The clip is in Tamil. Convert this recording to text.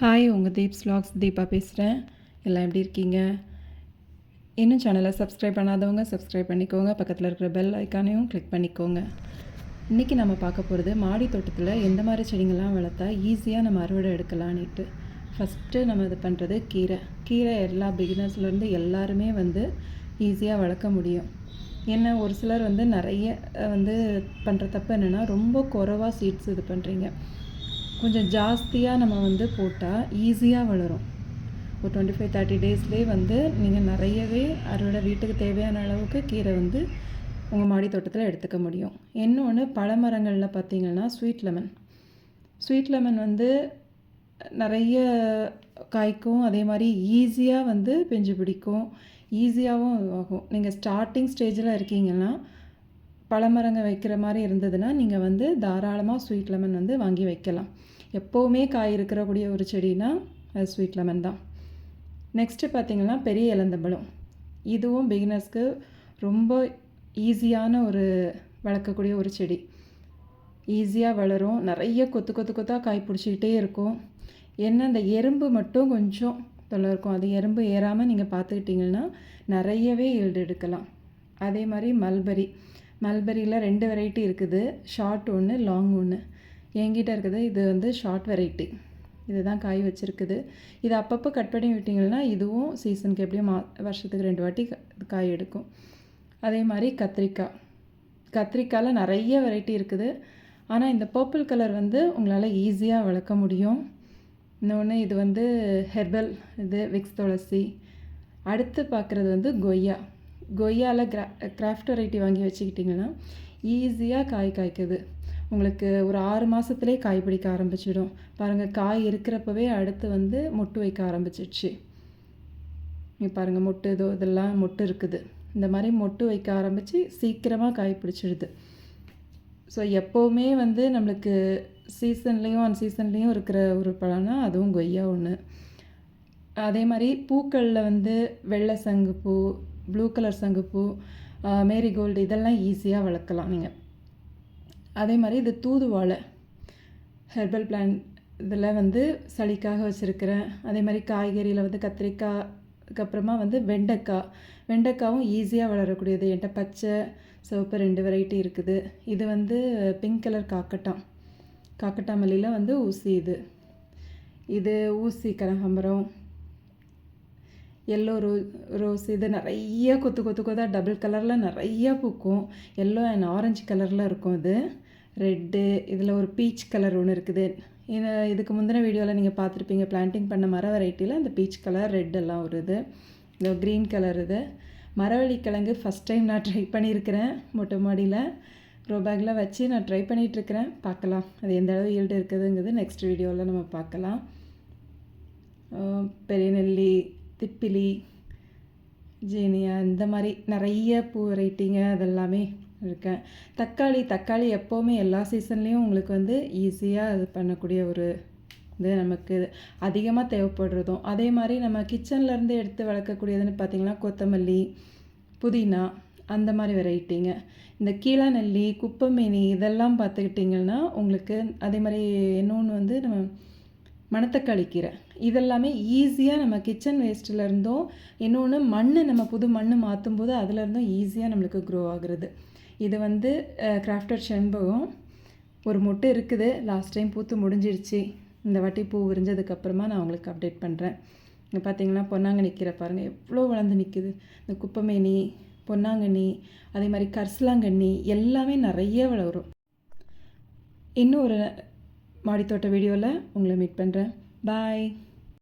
ஹாய் உங்கள் தீப் ஸ்லாக்ஸ் தீபா பேசுகிறேன் எல்லாம் எப்படி இருக்கீங்க? இன்னும் சேனலை சப்ஸ்கிரைப் பண்ணாதவங்க சப்ஸ்கிரைப் பண்ணிக்கோங்க. பக்கத்தில் இருக்கிற பெல் ஐக்கானையும் கிளிக் பண்ணிக்கோங்க. இன்றைக்கி நம்ம பார்க்க போகிறது மாடி தோட்டத்தில் எந்த மாதிரி செடிங்கள்லாம் வளர்த்தா ஈஸியாக நம்ம அறுவடை எடுக்கலான்ட்டு ஃபஸ்ட்டு நம்ம இது பண்ணுறது கீரை. கீரை எல்லா பிகினர்ஸ்லேருந்து எல்லாருமே வந்து ஈஸியாக வளர்க்க முடியும். என்ன ஒரு சிலர் வந்து நிறைய வந்து பண்ணுற தப்பு என்னென்னா ரொம்ப குறைவாக சீட்ஸ் இது பண்ணுறீங்க கொஞ்சம் ஜாஸ்தியாக நம்ம வந்து போட்டால் ஈஸியாக வளரும். ஒரு டுவெண்ட்டி ஃபைவ் தேர்ட்டி டேஸ்லேயே வந்து நீங்கள் நிறையவே அறுவடை வீட்டுக்கு தேவையான அளவுக்கு கீரை வந்து உங்கள் மாடி தோட்டத்தில் எடுத்துக்க முடியும். இன்னொன்று பழமரங்களில் பார்த்தீங்கன்னா ஸ்வீட் லெமன் ஸ்வீட் லெமன் வந்து நிறைய காய்க்கும் அதே மாதிரி ஈஸியாக வந்து பெஞ்சு பிடிக்கும் ஈஸியாகவும் ஆகும். நீங்கள் ஸ்டார்டிங் ஸ்டேஜில் இருக்கீங்கன்னா பழமரங்க வைக்கிற மாதிரி இருந்ததுன்னா நீங்கள் வந்து தாராளமாக ஸ்வீட் லெமன் வந்து வாங்கி வைக்கலாம். எப்போவுமே காய் இருக்கிறக்கூடிய ஒரு செடினா அது ஸ்வீட் லெமன் தான். நெக்ஸ்ட்டு பார்த்தீங்கன்னா பெரிய இலந்தம்பழம் இதுவும் பிகினர்ஸ்க்கு ரொம்ப ஈஸியான ஒரு வளர்க்கக்கூடிய ஒரு செடி. ஈஸியாக வளரும். நிறைய கொத்து கொத்து கொத்தாக காய் பிடிச்சிக்கிட்டே இருக்கும். என்ன அந்த எறும்பு மட்டும் கொஞ்சம் தொல்லை இருக்கும். அது எறும்பு ஏறாமல் நீங்கள் பார்த்துக்கிட்டிங்கன்னா நிறையவே ஈல்டு எடுக்கலாம். அதே மாதிரி மல்பரி மல்பரியில் ரெண்டு வெரைட்டி இருக்குது. ஷார்ட் ஒன்று லாங் ஒன்று என்கிட்ட இருக்குது இது வந்து ஷார்ட் வெரைட்டி இதுதான் காய் வச்சுருக்குது. இது அப்பப்போ கட் பண்ணி விட்டிங்கன்னா இதுவும் சீசனுக்கு எப்படியும் மா வருஷத்துக்கு ரெண்டு வாட்டி காய் எடுக்கும். அதே மாதிரி கத்திரிக்காய். கத்திரிக்காயில் நிறைய வெரைட்டி இருக்குது. ஆனால் இந்த பர்பிள் கலர் வந்து உங்களால் ஈஸியாக வளர்க்க முடியும். இன்னொன்று இது வந்து ஹெர்பல் இது விக்ஸ் துளசி. அடுத்து பார்க்குறது வந்து கொய்யா. கொய்யாவில் கிரா கிராஃப்ட் வெரைட்டி வாங்கி வச்சுக்கிட்டிங்கன்னா ஈஸியாக காய் காய்க்குது. உங்களுக்கு ஒரு ஆறு மாதத்துலேயே காய் பிடிக்க ஆரம்பிச்சிடும். பாருங்கள் காய் இருக்கிறப்பவே அடுத்து வந்து மொட்டு வைக்க ஆரம்பிச்சிடுச்சு. இங்கே பாருங்கள் மொட்டு இதோ இதெல்லாம் மொட்டு இருக்குது. இந்த மாதிரி மொட்டு வைக்க ஆரம்பித்து சீக்கிரமாக காய் பிடிச்சிடுது. ஸோ எப்போவுமே வந்து நம்மளுக்கு சீசன்லேயும் அன் சீசன்லேயும் இருக்கிற ஒரு பழம்னா அதுவும் கொய்யா ஒன்று அதே மாதிரி பூக்களில் வந்து வெள்ளை சங்குப்பூ ப்ளூ கலர் சங்குப்பூ மேரிகோல்டு இதெல்லாம் ஈஸியாக வளர்க்கலாம் நீங்கள் அதே மாதிரி இது தூதுவாழை ஹெர்பல் பிளான்ட் இதில் வந்து சளிக்காக வச்சுருக்கிறேன். அதே மாதிரி காய்கறியில் வந்து கத்திரிக்காய் அதுக்கப்புறமா வந்து வெண்டைக்காய். வெண்டைக்காவும் ஈஸியாக வளரக்கூடியது. என்கிட்ட பச்சை சிவப்பு ரெண்டு வெரைட்டி இருக்குது. இது வந்து பிங்க் கலர் காக்கட்டான். காக்கட்டாமல்லியில் வந்து ஊசி இது. இது ஊசி கனகாம்பரம் எல்லோ ரோ ரோஸ் இது நிறைய கொத்து கொத்து கொத்தா டபுள் கலரில் நிறையா பூக்கும். எல்லோ அண்ட் ஆரஞ்சு கலரில் இருக்கும் இது. ரெட்டு இதில் ஒரு பீச் கலர் ஒன்று இருக்குது. இது இதுக்கு முந்தின வீடியோவில் நீங்கள் பார்த்துருப்பீங்க பிளான்டிங் பண்ண மர வெரைட்டியில் அந்த பீச் கலர் ரெட் எல்லாம் வருது இந்த க்ரீன் கலர் இது. மரவள்ளி கிழங்கு ஃபஸ்ட் டைம் நான் ட்ரை பண்ணியிருக்கிறேன் மொட்டை மாடியில். க்ரோ பேக்கில் வச்சு நான் ட்ரை பண்ணிகிட்ருக்கிறேன் பார்க்கலாம். அது எந்த அளவு ஈல்டு இருக்குதுங்கிறது நெக்ஸ்ட் வீடியோவில் நம்ம பார்க்கலாம். பெரிய நெல்லி திப்பிலி ஜீனியா இந்த மாதிரி நிறைய பூ வெரைட்டிங்க அதெல்லாமே இருக்கேன். தக்காளி தக்காளி எப்போவுமே எல்லா சீசன்லேயும் உங்களுக்கு வந்து ஈஸியாக இது பண்ணக்கூடிய ஒரு இது நமக்கு அதிகமாக தேவைப்படுறதும். அதே மாதிரி நம்ம கிச்சன்லேருந்து எடுத்து வளர்க்கக்கூடியதுன்னு பார்த்தீங்கன்னா கொத்தமல்லி புதினா அந்த மாதிரி வெரைட்டிங்க இந்த கீழா நெல்லி குப்பமேனி இதெல்லாம் பார்த்துக்கிட்டிங்கன்னா உங்களுக்கு அதே மாதிரி இன்னொன்று வந்து நம்ம மணத்தக்காளி கீரை இதெல்லாமே ஈஸியாக நம்ம கிச்சன் வேஸ்ட்லேருந்தும் இருந்தும் இன்னொன்று மண் நம்ம புது மண் மாற்றும் போது அதுலேருந்தும் ஈஸியாக நம்மளுக்கு க்ரோ ஆகுறது. இது வந்து கிராஃப்டட் செண்பகம். ஒரு மொட்டு இருக்குது. லாஸ்ட் டைம் பூத்து முடிஞ்சிருச்சு. இந்த வாட்டி பூ விரிஞ்சதுக்கப்புறமா நான் உங்களுக்கு அப்டேட் பண்ணுறேன் இங்கே பார்த்தீங்கன்னா பொன்னாங்கண்ணி கீரை பாருங்கள் எவ்வளோ வளர்ந்து நிற்குது இந்த குப்பமேனி பொன்னாங்கண்ணி அதே மாதிரி கரிசலாங்கண்ணி எல்லாமே நிறைய வளரும். இன்னும் ஒரு மாடித்தோட்ட வீடியோவில் உங்களை மீட் பண்ணுறேன் பாய்